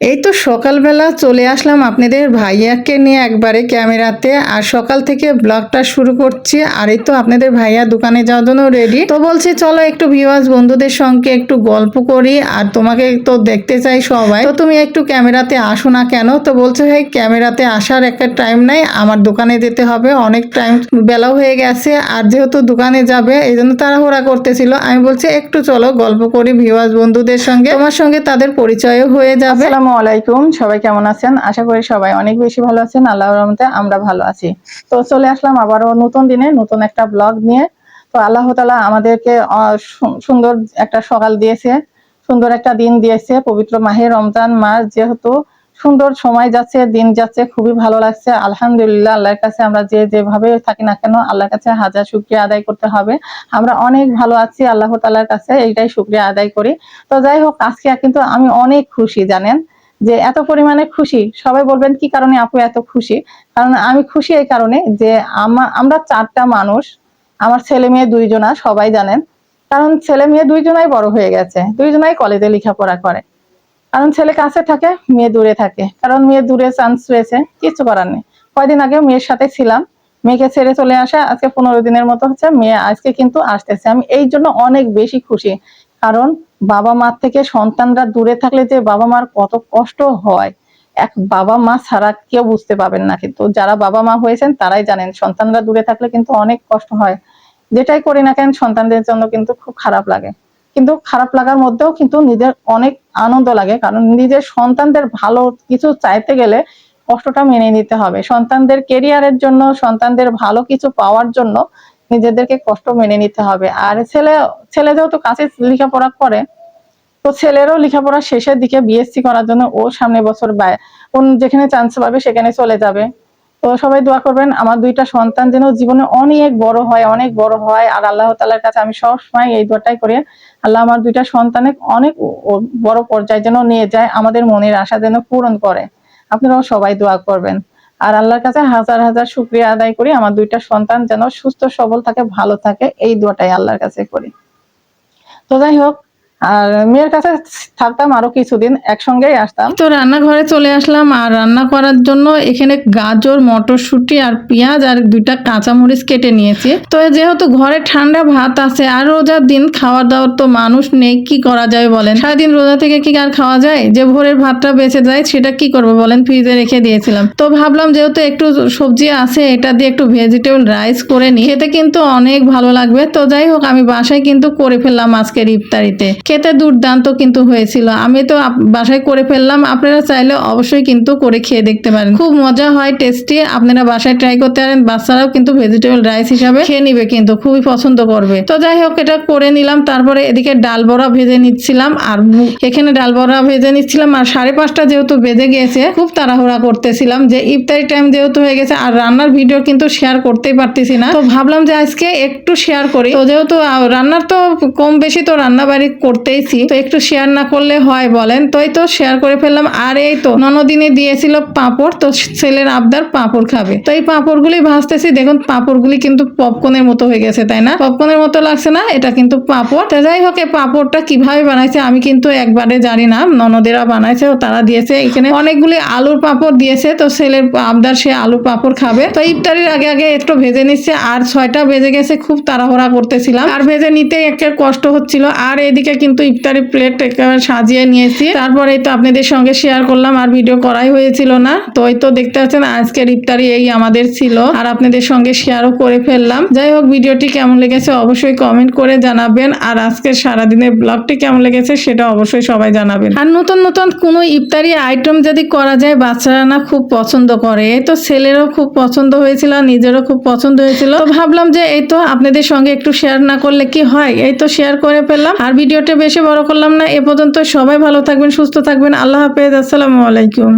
এই তো সকালবেলা চলে আসলাম আপনাদের ভাইয়াকে নিয়ে একবারে ক্যামেরাতে। আর সকাল থেকে ব্লগটা শুরু করছি। আর এই তো আপনাদের ভাইয়া দোকানে যাওয়ার জন্য রেডি তো বলছি, চলো একটু ভিউয়ার্স বন্ধুদের সঙ্গে একটু গল্প করি। আর তোমাকে তো দেখতে চাই সবাই। তো তুমি একটু ক্যামেরাতে আসো না কেন? তো বলছে, ভাই, ক্যামেরাতে আসার একটা টাইম নাই। আমার দোকানে যেতে হবে। অনেক টাইম বেলাও হয়ে গেছে। আর যেহেতু দোকানে যাবে, এই জন্য তাড়াহুড়া করতেছিল। আমি বলছি, একটু চলো গল্প করি ভিউয়ার্স বন্ধুদের সঙ্গে। তোমার সঙ্গে তাদের পরিচয়ও হয়ে যাবে। আসসালামু আলাইকুম। সবাই কেমন আছেন? আশা করি সবাই অনেক বেশি ভালো আছেন। আল্লাহর রহমতে আমরা ভালো আছি। তো চলে আসলাম আবারও নতুন দিনে, নতুন একটা ব্লগ নিয়ে। তো আল্লাহ তালা আমাদেরকে সুন্দর একটা সকাল দিয়েছে, সুন্দর একটা দিন দিয়েছে। পবিত্র মাহে রমজান মাস যেহেতু সুন্দর সময় যাচ্ছে, দিন যাচ্ছে, খুবই ভালো লাগছে। আলহামদুলিল্লাহ, আল্লাহর কাছে আমরা যে যেভাবে থাকি না কেন, আল্লাহর কাছে হাজার শুক্রিয়া আদায় করতে হবে। আমরা অনেক ভালো আছি, আল্লাহ তালার কাছে এইটাই শুক্রিয়া আদায় করি। তো যাই হোক, আজকে কিন্তু আমি অনেক খুশি, জানেন? যে এত পরিমাণে খুশি, সবাই বলবেন, কি কারণে আপু এত খুশি? কারণ আমি খুশি এই কারণে যে আমা- আমরা চারটা মানুষ, আমার ছেলে মেয়ে দুইজনা, সবাই জানেন, কারণ ছেলে মেয়ে দুইজনাই বড় হয়ে গেছে, দুইজনাই কলেজে লেখাপড়া করে। কারণ ছেলে কাছে থাকে, মেয়ে দূরে থাকে, কারণ মেয়ে দূরে চান্স রয়েছে, কিছু করার নেই। কয়দিন আগে মেয়ের সাথে ছিলাম, মেয়েকে ছেড়ে চলে আসা, আজকে পনেরো দিনের মতো হচ্ছে, মেয়ে আজকে কিন্তু আসতেছে। আমি এই জন্য অনেক বেশি খুশি, কারণ বাবা মার থেকে সন্তানরা দূরে থাকলে যে বাবা মার কত কষ্ট হয়, এক বাবা মা ছাড়া কেউ বুঝতে পাবেন না। কিন্তু যারা বাবা মা হয়েছেন, তারাই জানেন সন্তানরা দূরে থাকলে কিন্তু অনেক কষ্ট হয়। যেটাই করি না কেন, সন্তানদের জন্য কিন্তু খুব খারাপ লাগে। কিন্তু খারাপ লাগার মধ্যেও কিন্তু নিজের অনেক আনন্দ লাগে। কারণ নিজের সন্তানদের ভালো কিছু চাইতে গেলে কষ্টটা মেনে নিতে হবে। সন্তানদের কেরিয়ারের জন্য, সন্তানদের ভালো কিছু পাওয়ার জন্য নিজেদেরকে কষ্ট মেনে নিতে হবে। আর ছেলে ছেলে যেহেতু কাছে লেখাপড়া করে, তো ছেলেরও লেখাপড়া শেষের দিকে বিএসসি করার জন্য ও সামনে বছর যেখানে চান্স পাবে সেখানে চলে যাবে। তো সবাই দোয়া করবেন, আমার দুইটা সন্তান যেন জীবনে অনেক বড় হয়, অনেক বড় হয়। আর আল্লাহ তালার কাছে আমি সবসময় এই দোয়াটাই করি, আল্লাহ আমার দুইটা সন্তানে অনেক বড় পর্যায়ে যেন নিয়ে যায়, আমাদের মনের আশা যেন পূরণ করে। আপনারাও সবাই দোয়া করবেন। আর আল্লাহর কাছে হাজার হাজার শুক্রিয়া আদায় করি। আমার দুইটা সন্তান যেন সুস্থ, সবল থাকে, ভালো থাকে, এই দোয়াটাই আল্লাহর কাছে করি। তো যাই হোক আর মেয়ের কাছে থাকতাম আরও কিছুদিন, একসঙ্গেই আসতাম। তো রান্নাঘরে চলে আসলাম, আর রান্না করার জন্য এখানে গাজর, মটরশুঁটি আর পেঁয়াজ আর দুইটা কাঁচামরিচ কেটে নিয়েছি। তো যেহেতু ঘরে ঠান্ডা ভাত আছে, আর রোজার দিন খাওয়া দাওয়ার তো মানুষ নেই, কি করা যায় বলেন? সারাদিন রোজা থেকে কি আর খাওয়া যায়? যে ভোরের ভাতটা বেঁচে যায়, সেটা কি করব বলেন? ফ্রিজে রেখে দিয়েছিলাম। তো ভাবলাম যেহেতু একটু সবজি আছে, এটা দিয়ে একটু ভেজিটেবল রাইস করে নিই। খেতে কিন্তু অনেক ভালো লাগবে। তো যাই হোক, আমি বাসায় কিন্তু করে ফেললাম আজকের ইফতারিতে। খেতে দুর্দান্ত কিন্তু হয়েছিল। আমি তো বাসায় করে ফেললাম, আপনারা চাইলে অবশ্যই কিন্তু করে খেয়ে দেখতে পারেন। খুব মজা হয়, টেস্টি। আপনারা বাসায় ট্রাই করতে পারেন, বাচ্চারাও কিন্তু ভেজিটেবল রাইস হিসাবে খেয়ে নিবে কিন্তু, খুবই পছন্দ করবে। তো যাই হোক, এটা করে নিলাম, তারপরে এদিকে ডাল বড়া ভেজে নিচ্ছিলাম, আর এখানে ডাল বড়া ভেজে নিচ্ছিলাম, আর সাড়ে পাঁচটা যেহেতু বেজে গেছে, খুব তাড়াহুড়া করতেছিলাম যে ইফতারি টাইম যেহেতু হয়ে গেছে, আর রান্নার ভিডিও কিন্তু শেয়ার করতেই পারতেছি না। তো ভাবলাম যে আজকে একটু শেয়ার করি। তো যেহেতু রান্নার তো কম বেশি তো রান্না বাড়ি করতেইছি। তো একটু শেয়ার না করলে হয় বলেন। তো এই তো শেয়ার করে ফেললাম। আর এই তো ননদিনে দিয়েছিল পাঁপড়। তো ছেলের আবদার পাঁপড় খাবে। তো এই পাঁপড়গুলি ভাজতেছি। দেখুন, পাঁপড়গুলি কিন্তু পপকর্নের মতো হয়ে গেছে, তাই না? পপকর্নের মতো লাগছে না, এটা কিন্তু পাঁপড়। তো যাই হোক এই পাঁপড়টা কীভাবে বানাইছে আমি কিন্তু একবারে জানি না। ননদেরা বানাইছে ও তারা দিয়েছে। এখানে অনেকগুলি আলুর পাঁপড় দিয়েছে। তো ছেলের আবদার সে আলু পাঁপড় খাবে। তো ইফতারির আগে আগে একটু ভেজে নিচ্ছে। আর ছয়টা ভেজে গেছে, খুব তাড়াহুড়া করতেছিলাম। আর ভেজে নিতেই একটা কষ্ট হচ্ছিল। আর এদিকে কিন্তু ইফতারি প্লেট একেবারে সাজিয়ে নিয়েছি। তারপরে তো আপনাদের সঙ্গে শেয়ার করলাম, আর ভিডিও করাই হয়েছিল না। তো এই তো দেখতে পাচ্ছেন, আজকের ইফতারি এই আমাদের ছিল। আর আপনাদের সঙ্গে শেয়ারও করে ফেললাম। যাই হোক ভিডিওটি কেমন লেগেছে অবশ্যই কমেন্ট করে জানাবেন। আর আজকের সারাদিনের ব্লগটি কেমন লেগেছে সেটা অবশ্যই সবাই জানাবেন। আর নতুন নতুন কোনো ইফতারি আইটেম যদি করা যায়, বাচ্চারা না খুব পছন্দ করে। এই তো ছেলেরও খুব পছন্দ হয়েছিল নিজেরও খুব পছন্দ হয়েছিল। ভাবলাম যে এই তো আপনাদের সঙ্গে একটু শেয়ার না করলে কি হয়? এই তো শেয়ার করে ফেললাম। আর ভিডিওটা বেশি বড় করলাম না, এ পর্যন্ত সবাই ভালো থাকবেন, সুস্থ থাকবেন। আল্লাহ হাফেজ, আসসালামু আলাইকুম।